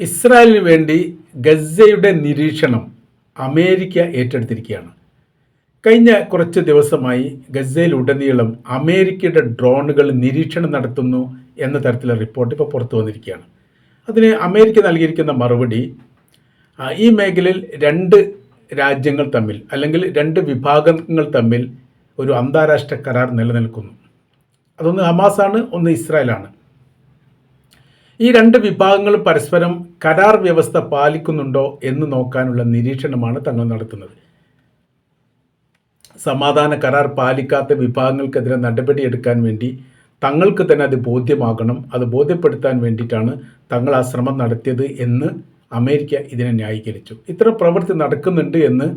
ഇസ്രായേലിന് വേണ്ടി ഗസയുടെ നിരീക്ഷണം അമേരിക്ക ഏറ്റെടുത്തിരിക്കുകയാണ്. കഴിഞ്ഞ കുറച്ച് ദിവസമായി ഗസയിലുടനീളം അമേരിക്കയുടെ ഡ്രോണുകൾ നിരീക്ഷണം നടത്തുന്നു എന്ന തരത്തിലുള്ള റിപ്പോർട്ട് ഇപ്പോൾ പുറത്തു വന്നിരിക്കുകയാണ്. അതിന് അമേരിക്ക നൽകിയിരിക്കുന്ന മറുപടി ഈ മേഖലയിൽ രണ്ട് രാജ്യങ്ങൾ തമ്മിൽ അല്ലെങ്കിൽ രണ്ട് വിഭാഗങ്ങൾ തമ്മിൽ ഒരു അന്താരാഷ്ട്ര കരാർ നിലനിൽക്കുന്നു. അതൊന്ന് ഹമാസാണ് ഒന്ന് ഇസ്രായേലാണ്. ഈ രണ്ട് വിഭാഗങ്ങളും പരസ്പരം കരാർ വ്യവസ്ഥ പാലിക്കുന്നുണ്ടോ എന്ന് നോക്കാനുള്ള നിരീക്ഷണമാണ് തങ്ങൾ നടത്തുന്നത്. സമാധാന കരാർ പാലിക്കാത്ത വിഭാഗങ്ങൾക്കെതിരെ നടപടിയെടുക്കാൻ വേണ്ടി തങ്ങൾക്ക് തന്നെ അത് ബോധ്യമാകണം അത് ബോധ്യപ്പെടുത്താൻ വേണ്ടിയിട്ടാണ് തങ്ങൾ ആ ശ്രമം നടത്തിയത് എന്ന് അമേരിക്ക ഇതിനെ ന്യായീകരിച്ചു. ഇത്തരം പ്രവൃത്തി നടക്കുന്നുണ്ട് എന്ന്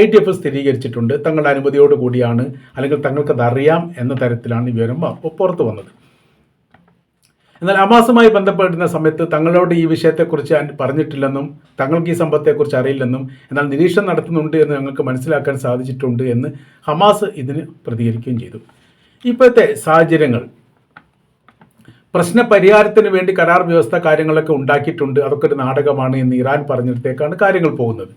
ഐ ടി എഫ് സ്ഥിരീകരിച്ചിട്ടുണ്ട്. തങ്ങളുടെ അനുമതിയോടുകൂടിയാണ് അല്ലെങ്കിൽ തങ്ങൾക്കത് അറിയാം എന്ന തരത്തിലാണ് വിവരം പുറത്തു വന്നത്. എന്നാൽ ഹമാസുമായി ബന്ധപ്പെടുന്ന സമയത്ത് തങ്ങളോട് ഈ വിഷയത്തെക്കുറിച്ച് പറഞ്ഞിട്ടില്ലെന്നും തങ്ങൾക്ക് ഈ സംഭവത്തെക്കുറിച്ച് അറിയില്ലെന്നും എന്നാൽ നിരീക്ഷണം നടത്തുന്നുണ്ട് എന്ന് ഞങ്ങൾക്ക് മനസ്സിലാക്കാൻ സാധിച്ചിട്ടുണ്ട് എന്ന് ഹമാസ് ഇതിന് പ്രതികരിക്കുകയും ചെയ്തു. ഇപ്പോഴത്തെ സാഹചര്യങ്ങൾ. പ്രശ്ന പരിഹാരത്തിന് വേണ്ടി കരാർ വ്യവസ്ഥ കാര്യങ്ങളൊക്കെ ഉണ്ടാക്കിയിട്ടുണ്ട്. അതൊക്കെ ഒരു നാടകമാണ് എന്ന് ഇറാൻ പറഞ്ഞിടത്തേക്കാണ് കാര്യങ്ങൾ പോകുന്നത്.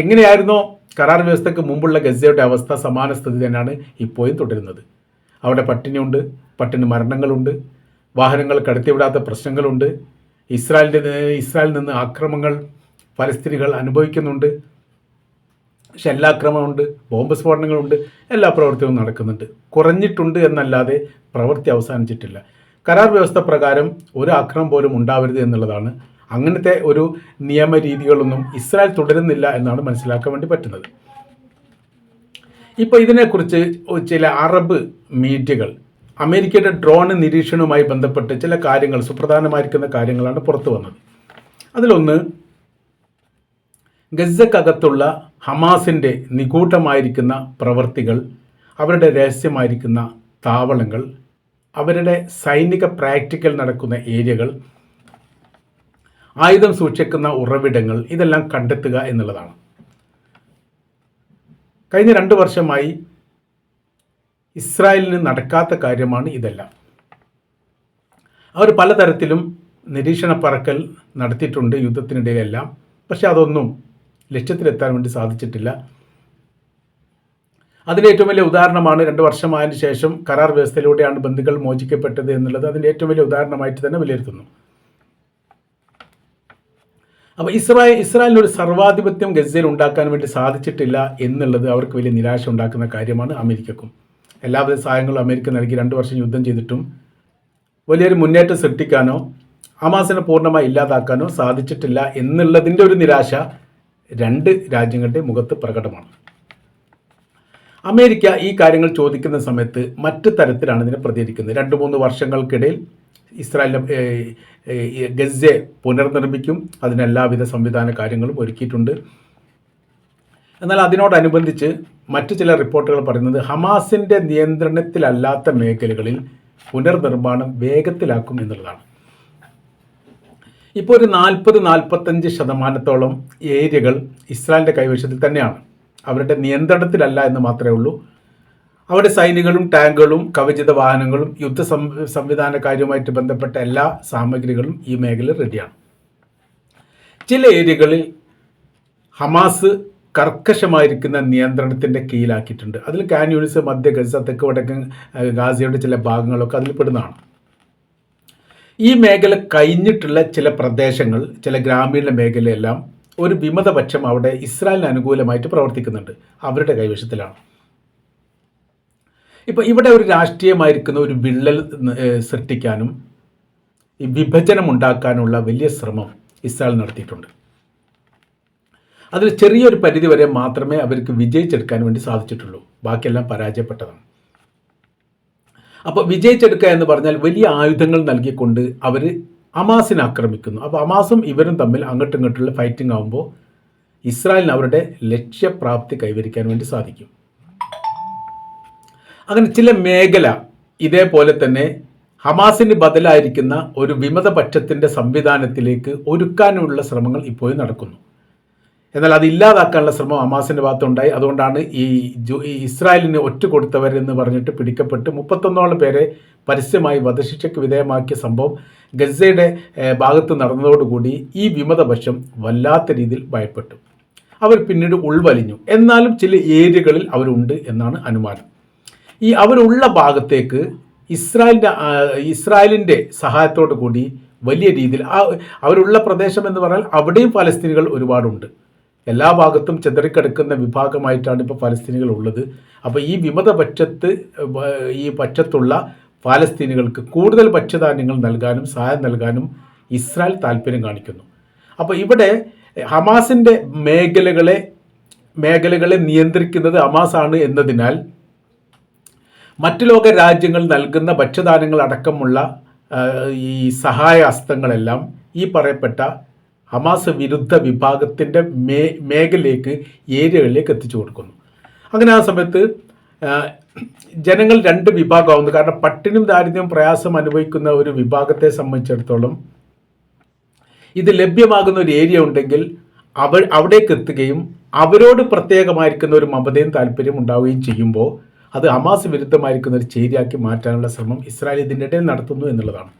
എങ്ങനെയായിരുന്നോ കരാർ വ്യവസ്ഥയ്ക്ക് മുമ്പുള്ള ഗസയുടെ അവസ്ഥ സമാന സ്ഥിതി തന്നെയാണ് ഇപ്പോഴും തുടരുന്നത്. അവിടെ പട്ടിണിയുണ്ട് പട്ടിണി മരണങ്ങളുണ്ട് വാഹനങ്ങൾ കടത്തിവിടാത്ത പ്രശ്നങ്ങളുണ്ട്. ഇസ്രായേലിന്റെ ഇസ്രായേലിൽ നിന്ന് ആക്രമങ്ങൾ ഫലസ്തീനികൾ അനുഭവിക്കുന്നുണ്ട്. ഷെല്ലാക്രമണമുണ്ട് ബോംബ് സ്ഫോടനങ്ങളുണ്ട് എല്ലാ പ്രവൃത്തിയും നടക്കുന്നുണ്ട്. കുറഞ്ഞിട്ടുണ്ട് എന്നല്ലാതെ പ്രവൃത്തി അവസാനിച്ചിട്ടില്ല. കരാർ വ്യവസ്ഥ പ്രകാരം ഒരു ആക്രമം പോലും ഉണ്ടാവരുത് എന്നുള്ളതാണ് അങ്ങനത്തെ ഒരു നിയമ രീതികളൊന്നും ഇസ്രായേൽ തുടരുന്നില്ല എന്നാണ് മനസ്സിലാക്കാൻ വേണ്ടി പറ്റുന്നത്. ഇപ്പോൾ ഇതിനെക്കുറിച്ച് ചില അറബ് മീഡിയകൾ അമേരിക്കയുടെ ഡ്രോൺ നിരീക്ഷണവുമായി ബന്ധപ്പെട്ട് ചില കാര്യങ്ങൾ സുപ്രധാനമായിരിക്കുന്ന കാര്യങ്ങളാണ് പുറത്തു വന്നത്. അതിലൊന്ന് ഗസക്കകത്തുള്ള ഹമാസിന്റെ നിഗൂഢമായിരിക്കുന്ന പ്രവർത്തികൾ അവരുടെ രഹസ്യമായിരിക്കുന്ന താവളങ്ങൾ അവരുടെ സൈനിക പ്രാക്ടിക്കൽ നടക്കുന്ന ഏരിയകൾ ആയുധം സൂക്ഷിക്കുന്ന ഉറവിടങ്ങൾ ഇതെല്ലാം കണ്ടെത്തുക എന്നുള്ളതാണ്. കഴിഞ്ഞ രണ്ട് വർഷമായി ഇസ്രായേലിന് നടക്കാത്ത കാര്യമാണ് ഇതെല്ലാം. അവർ പലതരത്തിലും നിരീക്ഷണ പറക്കൽ നടത്തിയിട്ടുണ്ട് യുദ്ധത്തിനിടയിലെല്ലാം. പക്ഷെ അതൊന്നും ലക്ഷ്യത്തിലെത്താൻ വേണ്ടി സാധിച്ചിട്ടില്ല. അതിന്റെ ഏറ്റവും വലിയ ഉദാഹരണമാണ് രണ്ട് വർഷമായതിനു ശേഷം കരാർ വ്യവസ്ഥയിലൂടെയാണ് ബന്ധുക്കൾ മോചിക്കപ്പെട്ടത് എന്നുള്ളത് അതിന്റെ ഏറ്റവും വലിയ ഉദാഹരണമായിട്ട് തന്നെ വിലയിരുത്തുന്നു. അപ്പോൾ ഇസ്രായേൽ ഇസ്രായേലിന് ഒരു സർവാധിപത്യം ഗസയിൽ ഉണ്ടാക്കാൻ വേണ്ടി സാധിച്ചിട്ടില്ല എന്നുള്ളത് അവർക്ക് വലിയ നിരാശ ഉണ്ടാക്കുന്ന കാര്യമാണ് അമേരിക്കക്കും. എല്ലാവിധ സഹായങ്ങളും അമേരിക്ക നൽകി രണ്ട് വർഷം യുദ്ധം ചെയ്തിട്ടും വലിയൊരു മുന്നേറ്റം സൃഷ്ടിക്കാനോ ഹമാസിനെ പൂർണമായി ഇല്ലാതാക്കാനോ സാധിച്ചിട്ടില്ല എന്നുള്ളതിന്റെ ഒരു നിരാശ രണ്ട് രാജ്യങ്ങളുടെ മുഖത്ത് പ്രകടമാണ്. അമേരിക്ക ഈ കാര്യങ്ങൾ ചോദിക്കുന്ന സമയത്ത് മറ്റ് തരത്തിലാണ് ഇതിനെ പ്രതികരിക്കുന്നത്. രണ്ട് മൂന്ന് വർഷങ്ങൾക്കിടയിൽ ഇസ്രായേൽ ഗസയെ പുനർനിർമ്മിക്കും. അതിനെല്ലാവിധ സംവിധാന കാര്യങ്ങളും ഒരുക്കിയിട്ടുണ്ട്. എന്നാൽ അതിനോടനുബന്ധിച്ച് മറ്റു ചില റിപ്പോർട്ടുകൾ പറയുന്നത് ഹമാസിന്റെ നിയന്ത്രണത്തിലല്ലാത്ത മേഖലകളിൽ പുനർനിർമ്മാണം വേഗത്തിലാക്കും എന്നുള്ളതാണ്. ഇപ്പോൾ ഒരു നാൽപ്പത് നാൽപ്പത്തഞ്ച് ശതമാനത്തോളം ഏരിയകൾ ഇസ്രായേലിന്റെ കൈവശത്തിൽ തന്നെയാണ്. അവരുടെ നിയന്ത്രണത്തിലല്ല എന്ന് മാത്രമേ ഉള്ളൂ. അവരുടെ സൈനികളും ടാങ്കുകളും കവചിത വാഹനങ്ങളും യുദ്ധ സംവിധാന കാര്യവുമായിട്ട് ബന്ധപ്പെട്ട എല്ലാ സാമഗ്രികളും ഈ മേഖലയിൽ റെഡിയാണ് ചില ഏരിയകളിൽ ഹമാസ് കർക്കശമായിരിക്കുന്ന നിയന്ത്രണത്തിന്റെ കീഴിലാക്കിയിട്ടുണ്ട്. അതിൽ കാൻ യൂണിസ് മധ്യ ഗസ തെക്ക് വടക്കൻ ഗാസയുടെ ചില ഭാഗങ്ങളൊക്കെ അതിൽ പെടുന്നതാണ്. ഈ മേഖല കഴിഞ്ഞിട്ടുള്ള ചില പ്രദേശങ്ങൾ ചില ഗ്രാമീണ മേഖലയെല്ലാം ഒരു വിമതപക്ഷം അവിടെ ഇസ്രായേലിന് അനുകൂലമായിട്ട് പ്രവർത്തിക്കുന്നുണ്ട്. അവരുടെ കൈവശത്തിലാണ്. ഇപ്പോൾ ഇവിടെ ഒരു രാഷ്ട്രീയമായിരിക്കുന്ന ഒരു വിള്ളൽ സൃഷ്ടിക്കാനും ഈ വിഭജനം ഉണ്ടാക്കാനുള്ള വലിയ ശ്രമം ഇസ്രായേൽ നടത്തിയിട്ടുണ്ട്. അതിൽ ചെറിയൊരു പരിധി വരെ മാത്രമേ അവർക്ക് വിജയിച്ചെടുക്കാൻ വേണ്ടി സാധിച്ചിട്ടുള്ളൂ. ബാക്കിയെല്ലാം പരാജയപ്പെട്ടതാണ്. അപ്പോൾ വിജയിച്ചെടുക്കുക എന്ന് പറഞ്ഞാൽ വലിയ ആയുധങ്ങൾ നൽകിക്കൊണ്ട് അവർ അമാസിനെ ആക്രമിക്കുന്നു. അപ്പോൾ അമാസും ഇവരും തമ്മിൽ അങ്ങോട്ടും ഇങ്ങോട്ടുള്ള ഫൈറ്റിംഗ് ആകുമ്പോൾ ഇസ്രായേലിന് അവരുടെ ലക്ഷ്യപ്രാപ്തി കൈവരിക്കാൻ വേണ്ടി സാധിക്കും. അങ്ങനെ ചില മേഖല ഇതേപോലെ തന്നെ ഹമാസിന് ബദലായിരിക്കുന്ന ഒരു വിമതപക്ഷത്തിന്റെ സംവിധാനത്തിലേക്ക് ഒരുക്കാനുള്ള ശ്രമങ്ങൾ ഇപ്പോഴും നടക്കുന്നു. എന്നാൽ അത് ഇല്ലാതാക്കാനുള്ള ശ്രമം ഹമാസിന്റെ ഭാഗത്തുണ്ടായി. അതുകൊണ്ടാണ് ഈ ഇസ്രായേലിന് ഒറ്റ കൊടുത്തവരെന്ന് പറഞ്ഞിട്ട് പിടിക്കപ്പെട്ട് മുപ്പത്തൊന്നോളം പേരെ പരസ്യമായി വധശിക്ഷയ്ക്ക് വിധേയമാക്കിയ സംഭവം ഗസയുടെ ഭാഗത്ത് നടന്നതോടുകൂടി ഈ വിമതപക്ഷം വല്ലാത്ത രീതിയിൽ ഭയപ്പെട്ടു. അവർ പിന്നീട് ഉൾവലിഞ്ഞു. എന്നാലും ചില ഏരിയകളിൽ അവരുണ്ട് എന്നാണ് അനുമാനം. ഈ അവരുള്ള ഭാഗത്തേക്ക് ഇസ്രായേലിന്റെ ഇസ്രായേലിന്റെ സഹായത്തോടു കൂടി വലിയ രീതിയിൽ ആ അവരുള്ള പ്രദേശം എന്ന് പറഞ്ഞാൽ അവിടെയും ഫലസ്തീനികൾ ഒരുപാടുണ്ട്. എല്ലാ ഭാഗത്തും ചിതറിക്കിടക്കുന്ന വിഭാഗമായിട്ടാണ് ഇപ്പോൾ ഫലസ്തീനികൾ ഉള്ളത് അപ്പോൾ ഈ വിമത പക്ഷത്ത് ഈ പക്ഷത്തുള്ള ഫലസ്തീനികൾക്ക് കൂടുതൽ ഭക്ഷ്യധാന്യങ്ങൾ നൽകാനും സഹായം നൽകാനും ഇസ്രായേൽ താല്പര്യം കാണിക്കുന്നു. അപ്പോൾ ഇവിടെ ഹമാസിന്റെ മേഖലകളെ മേഖലകളെ നിയന്ത്രിക്കുന്നത് ഹമാസാണ് എന്നതിനാൽ മറ്റു ലോക രാജ്യങ്ങൾ നൽകുന്ന ഭക്ഷ്യധാന്യങ്ങൾ അടക്കമുള്ള ഈ സഹായ അസ്ത്രങ്ങളെല്ലാം ഈ പറയപ്പെട്ട ഹമാസ് വിരുദ്ധ വിഭാഗത്തിന്റെ മേ മേഖലയിലേക്ക് ഏരിയകളിലേക്ക് എത്തിച്ചു കൊടുക്കുന്നു. അങ്ങനെ ആ സമയത്ത് ജനങ്ങൾ രണ്ട് വിഭാഗമാകുന്നു കാരണം പട്ടിണിയും ദാരിദ്ര്യവും പ്രയാസം അനുഭവിക്കുന്ന ഒരു വിഭാഗത്തെ സംബന്ധിച്ചിടത്തോളം ഇത് ലഭ്യമാകുന്ന ഒരു ഏരിയ ഉണ്ടെങ്കിൽ അവ അവിടേക്ക് എത്തുകയും അവരോട് പ്രത്യേകമായിരിക്കുന്ന ഒരു മമതയും താല്പര്യം ഉണ്ടാവുകയും ചെയ്യുമ്പോൾ അത് ഹമാസ് വിരുദ്ധമായിരിക്കുന്ന ഒരു ചേരിയാക്കി മാറ്റാനുള്ള ശ്രമം ഇസ്രായേൽ ഇതിന്റെ ഇടയിൽ നടത്തുന്നു എന്നുള്ളതാണ്.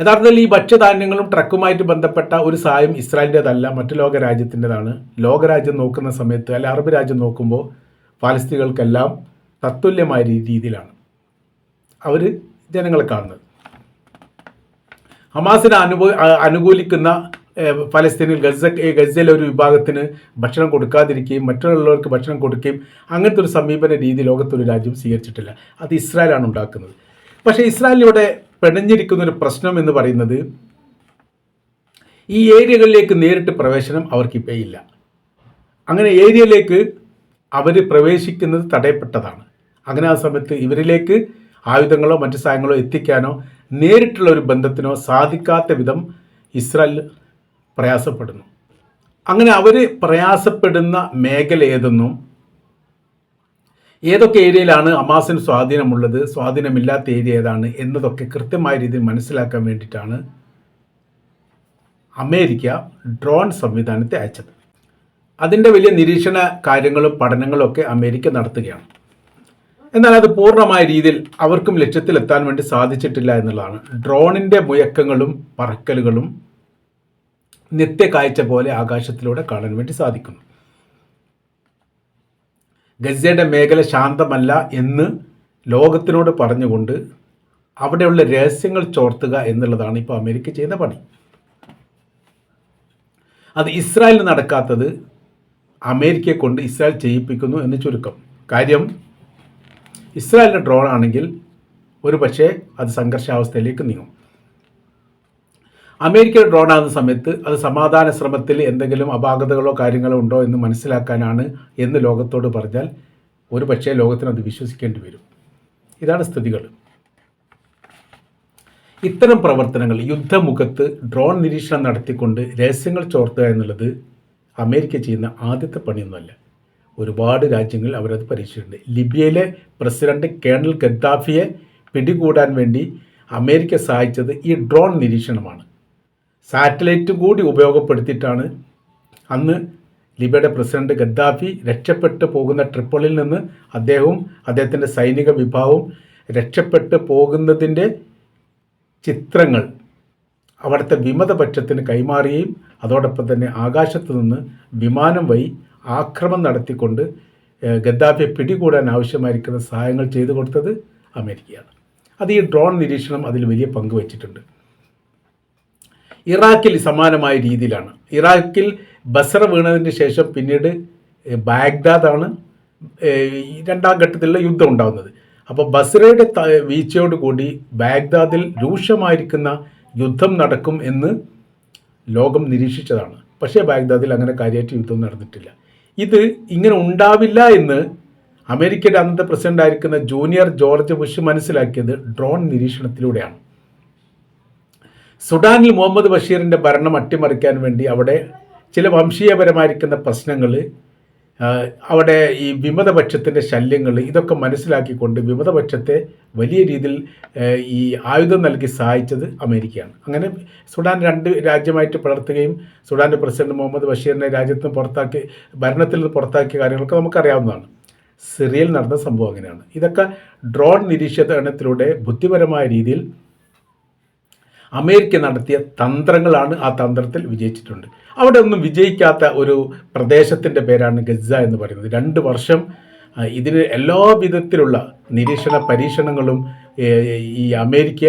യഥാർത്ഥത്തിൽ ഈ ഭക്ഷ്യധാന്യങ്ങളും ട്രക്കുമായിട്ട് ബന്ധപ്പെട്ട ഒരു സഹായം ഇസ്രായേലിന്റെതല്ല മറ്റു ലോക രാജ്യത്തിന്റെതാണ് ലോകരാജ്യം നോക്കുന്ന സമയത്ത് അല്ല അറബ് രാജ്യം നോക്കുമ്പോൾ ഫലസ്തീനികൾക്കെല്ലാം തത്തുല്യമായ രീതിയിലാണ് അവർ ജനങ്ങളെ കാണുന്നത്. ഹമാസിനെ അനുഭവ അ- അനുകൂലിക്കുന്ന ഫലസ്തീനിൽ ഗസ ഗസയിലെ ഒരു വിഭാഗത്തിന് ഭക്ഷണം കൊടുക്കാതിരിക്കുകയും മറ്റുള്ളവർക്ക് ഭക്ഷണം കൊടുക്കുകയും അങ്ങനത്തെ ഒരു സമീപന രീതി ലോകത്തൊരു രാജ്യം സ്വീകരിച്ചിട്ടില്ല. അത് ഇസ്രായേലാണ് ഉണ്ടാക്കുന്നത്. പക്ഷേ ഇസ്രായേലിലൂടെ പിണഞ്ഞിരിക്കുന്ന ഒരു പ്രശ്നം എന്ന് പറയുന്നത് ഈ ഏരിയകളിലേക്ക് നേരിട്ട് പ്രവേശനം അവർക്കിപ്പോൾ ഇല്ല. അങ്ങനെ ഏരിയയിലേക്ക് അവർ പ്രവേശിക്കുന്നത് തടയപ്പെട്ടതാണ്. അങ്ങനെ ആ സമയത്ത് ഇവരിലേക്ക് ആയുധങ്ങളോ മറ്റു സാധനങ്ങളോ എത്തിക്കാനോ നേരിട്ടുള്ള ഒരു ബന്ധത്തിനോ സാധിക്കാത്ത വിധം ഇസ്രായേൽ പ്രയാസപ്പെടുന്നു. അങ്ങനെ അവർ പ്രയാസപ്പെടുന്ന മേഖല ഏതെന്നും ഏതൊക്കെ ഏരിയയിലാണ് അമാസിന് സ്വാധീനമുള്ളത്? സ്വാധീനമില്ലാത്ത ഏരിയ ഏതാണ്? എന്നതൊക്കെ കൃത്യമായ രീതിയിൽ മനസ്സിലാക്കാൻ വേണ്ടിയിട്ടാണ് അമേരിക്ക ഡ്രോൺ സംവിധാനത്തെ അയച്ചത്. അതിന്റെ വലിയ നിരീക്ഷണ കാര്യങ്ങളും പഠനങ്ങളും ഒക്കെ അമേരിക്ക നടത്തുകയാണ്. എന്നാൽ അത് പൂർണമായ രീതിയിൽ അവർക്കും ലക്ഷ്യത്തിലെത്താൻ വേണ്ടി സാധിച്ചിട്ടില്ല എന്നുള്ളതാണ്. ഡ്രോണിന്റെ മുയക്കങ്ങളും പറക്കലുകളും നിത്യകാഴ്ച പോലെ ആകാശത്തിലൂടെ കാണാൻ വേണ്ടി സാധിക്കുന്നു. ഗസയുടെ മേഖല ശാന്തമല്ല എന്ന് ലോകത്തിനോട് പറഞ്ഞുകൊണ്ട് അവിടെയുള്ള രഹസ്യങ്ങൾ ചോർത്തുക എന്നുള്ളതാണ് ഇപ്പോൾ അമേരിക്ക ചെയ്ത പണി. അത് ഇസ്രായേലിന് നടക്കാത്തത് അമേരിക്കയെ കൊണ്ട് ഇസ്രായേൽ ചെയ്യിപ്പിക്കുന്നു എന്ന് ചുരുക്കം. കാര്യം ഇസ്രായേലിന്റെ ഡ്രോൺ ആണെങ്കിൽ ഒരു പക്ഷേ അത് സംഘർഷാവസ്ഥയിലേക്ക് നീങ്ങും. അമേരിക്കയുടെ ഡ്രോൺ ആകുന്ന സമയത്ത് അത് സമാധാന ശ്രമത്തിൽ എന്തെങ്കിലും അപാകതകളോ കാര്യങ്ങളോ ഉണ്ടോ എന്ന് മനസ്സിലാക്കാനാണ് എന്ന് ലോകത്തോട് പറഞ്ഞാൽ ഒരു പക്ഷേ ലോകത്തിന് അത് വിശ്വസിക്കേണ്ടി വരും. ഇതാണ് സ്ഥിതികൾ. ഇത്തരം പ്രവർത്തനങ്ങൾ യുദ്ധമുഖത്ത് ഡ്രോൺ നിരീക്ഷണം നടത്തിക്കൊണ്ട് രഹസ്യങ്ങൾ ചോർത്തുക എന്നുള്ളത് അമേരിക്ക ചെയ്യുന്ന ആദ്യത്തെ പണിയൊന്നുമല്ല. ഒരുപാട് രാജ്യങ്ങൾ അവരത് പരീക്ഷിച്ചിട്ടുണ്ട്. ലിബിയയിലെ പ്രസിഡന്റ് കേണൽ ഗദ്ദാഫിയെ പിടികൂടാൻ വേണ്ടി അമേരിക്ക സഹായിച്ചത് ഈ ഡ്രോൺ നിരീക്ഷണമാണ്. സാറ്റലൈറ്റ് കൂടി ഉപയോഗപ്പെടുത്തിയിട്ടാണ് അന്ന് ലിബിയയുടെ പ്രസിഡന്റ് ഗദ്ദാഫി രക്ഷപ്പെട്ടു പോകുന്ന ട്രിപ്പിളിൽ നിന്ന് അദ്ദേഹവും അദ്ദേഹത്തിന്റെ സൈനിക വിഭാഗവും രക്ഷപ്പെട്ടു പോകുന്നതിന്റെ ചിത്രങ്ങൾ അവിടുത്തെ വിമതപക്ഷത്തിന് കൈമാറുകയും അതോടൊപ്പം തന്നെ ആകാശത്ത് നിന്ന് വിമാനം വഴി ആക്രമണം നടത്തിക്കൊണ്ട് ഗദ്ദാഫിയെ പിടികൂടാൻ ആവശ്യമായിരിക്കുന്ന സഹായങ്ങൾ ചെയ്തു കൊടുത്തത് അമേരിക്കയാണ്. അത് ഈ ഡ്രോൺ നിരീക്ഷണം അതിൽ വലിയ പങ്ക് വച്ചിട്ടുണ്ട് ഇറാഖിൽ സമാനമായ രീതിയിലാണ്. ഇറാഖിൽ ബസറ വീണതിന് ശേഷം പിന്നീട് ബാഗ്ദാദ് ബാഗ്ദാദാണ് രണ്ടാം ഘട്ടത്തിലുള്ള യുദ്ധം ഉണ്ടാകുന്നത് അപ്പോൾ ബസറയുടെ വീഴ്ചയോടുകൂടി ബാഗ്ദാദിൽ രൂക്ഷമായിരിക്കുന്ന യുദ്ധം നടക്കും എന്ന് ലോകം നിരീക്ഷിച്ചതാണ്. പക്ഷേ ബാഗ്ദാദിൽ അങ്ങനെ കാര്യമായിട്ട് യുദ്ധം നടന്നിട്ടില്ല. ഇത് ഇങ്ങനെ ഉണ്ടാവില്ല എന്ന് അമേരിക്കയുടെ അന്നത്തെ പ്രസിഡന്റ് ആയിരിക്കുന്ന ജൂനിയർ ജോർജ് ബുഷ് മനസ്സിലാക്കിയത് ഡ്രോൺ നിരീക്ഷണത്തിലൂടെയാണ്. സുഡാനിൽ മുഹമ്മദ് ബഷീറിന്റെ ഭരണം അട്ടിമറിക്കാൻ വേണ്ടി അവിടെ ചില വംശീയപരമായിരിക്കുന്ന പ്രശ്നങ്ങൾ അവിടെ ഈ വിമതപക്ഷത്തിന്റെ ശല്യങ്ങൾ ഇതൊക്കെ മനസ്സിലാക്കിക്കൊണ്ട് വിമതപക്ഷത്തെ വലിയ രീതിയിൽ ഈ ആയുധം നൽകി സഹായിച്ചത് അമേരിക്കയാണ്. അങ്ങനെ സുഡാൻ രണ്ട് രാജ്യമായിട്ട് പിളർത്തുകയും സുഡാന്റെ പ്രസിഡന്റ് മുഹമ്മദ് ബഷീറിനെ രാജ്യത്ത് നിന്ന് പുറത്താക്കി ഭരണത്തിൽ നിന്ന് പുറത്താക്കിയ കാര്യങ്ങളൊക്കെ നമുക്കറിയാവുന്നതാണ്. സിറിയയിൽ നടന്ന സംഭവം അങ്ങനെയാണ്. ഇതൊക്കെ ഡ്രോൺ നിരീക്ഷണത്തിലൂടെ ബുദ്ധിപരമായ രീതിയിൽ അമേരിക്ക നടത്തിയ തന്ത്രങ്ങളാണ് ആ തന്ത്രത്തിൽ വിജയിച്ചിട്ടുണ്ട്. അവിടെ ഒന്നും വിജയിക്കാത്ത ഒരു പ്രദേശത്തിന്റെ പേരാണ് ഗസ എന്ന് പറയുന്നത്. രണ്ട് വർഷം ഇതിന് എല്ലാ വിധത്തിലുള്ള നിരീക്ഷണ പരീക്ഷണങ്ങളും ഈ അമേരിക്ക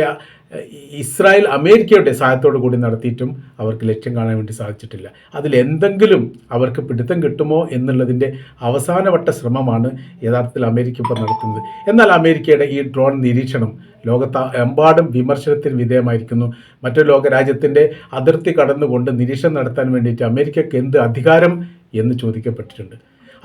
ഇസ്രായേൽ അമേരിക്കയുടെ സഹായത്തോടു കൂടി നടത്തിയിട്ടും അവർക്ക് ലക്ഷ്യം കാണാൻ വേണ്ടി സാധിച്ചിട്ടില്ല. അതിൽ എന്തെങ്കിലും അവർക്ക് പിടുത്തം കിട്ടുമോ എന്നുള്ളതിന്റെ അവസാനവട്ട ശ്രമമാണ് യഥാർത്ഥത്തിൽ അമേരിക്ക ഇപ്പോൾ നടത്തുന്നത്. എന്നാൽ അമേരിക്കയുടെ ഈ ഡ്രോൺ നിരീക്ഷണം ലോകത്ത് എമ്പാടും വിമർശനത്തിന് വിധേയമായിരിക്കുന്നു. മറ്റൊരു ലോകരാജ്യത്തിന്റെ അതിർത്തി കടന്നുകൊണ്ട് നിരീക്ഷണം നടത്താൻ വേണ്ടിയിട്ട് അമേരിക്കയ്ക്ക് എന്ത് അധികാരം എന്ന് ചോദിക്കപ്പെട്ടിട്ടുണ്ട്.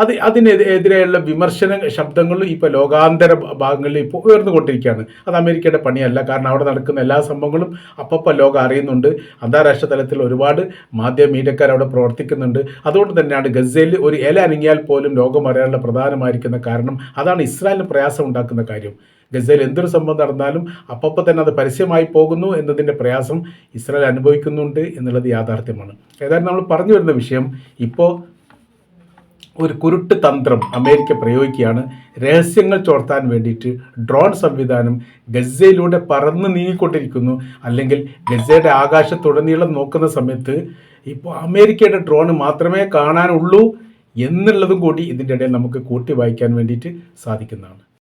അത് അതിനെതിരെയുള്ള വിമർശന ശബ്ദങ്ങളും ഇപ്പോൾ ലോകാന്തര ഭാഗങ്ങളിൽ ഇപ്പോൾ ഉയർന്നുകൊണ്ടിരിക്കുകയാണ്. അത് അമേരിക്കയുടെ പണിയല്ല. കാരണം അവിടെ നടക്കുന്ന എല്ലാ സംഭവങ്ങളും അപ്പപ്പോൾ ലോകം അറിയുന്നുണ്ട്. അന്താരാഷ്ട്ര തലത്തിൽ ഒരുപാട് മാധ്യമ മീഡിയക്കാർ അവിടെ പ്രവർത്തിക്കുന്നുണ്ട്. അതുകൊണ്ട് തന്നെയാണ് ഗസയിൽ ഒരു ഇല അനങ്ങിയാൽ പോലും ലോകം അറിയാനുള്ള പ്രധാനമായിരിക്കുന്ന കാരണം അതാണ് ഇസ്രായേലിന് പ്രയാസം ഉണ്ടാക്കുന്ന കാര്യം. ഗസയിൽ എന്തൊരു സംഭവം നടന്നാലും അപ്പപ്പോൾ തന്നെ അത് പരസ്യമായി പോകുന്നു എന്നതിന്റെ പ്രയാസം ഇസ്രായേൽ അനുഭവിക്കുന്നുണ്ട് എന്നുള്ളത് യാഥാർത്ഥ്യമാണ്. ഏതായാലും നമ്മൾ പറഞ്ഞു വരുന്ന വിഷയം ഇപ്പോൾ ഒരു കുരുട്ട് തന്ത്രം അമേരിക്ക പ്രയോഗിക്കുകയാണ്. രഹസ്യങ്ങൾ ചോർത്താൻ വേണ്ടിയിട്ട് ഡ്രോൺ സംവിധാനം ഗസയിലൂടെ പറന്ന് നീങ്ങിക്കൊണ്ടിരിക്കുന്നു. അല്ലെങ്കിൽ ഗസയുടെ ആകാശത്തുടനീളം നോക്കുന്ന സമയത്ത് ഇപ്പോൾ അമേരിക്കയുടെ ഡ്രോൺ മാത്രമേ കാണാനുള്ളൂ എന്നുള്ളതും കൂടി ഇതിന്റെ ഇടയിൽ നമുക്ക് കൂട്ടി വായിക്കാൻ വേണ്ടിയിട്ട് സാധിക്കുന്നതാണ്.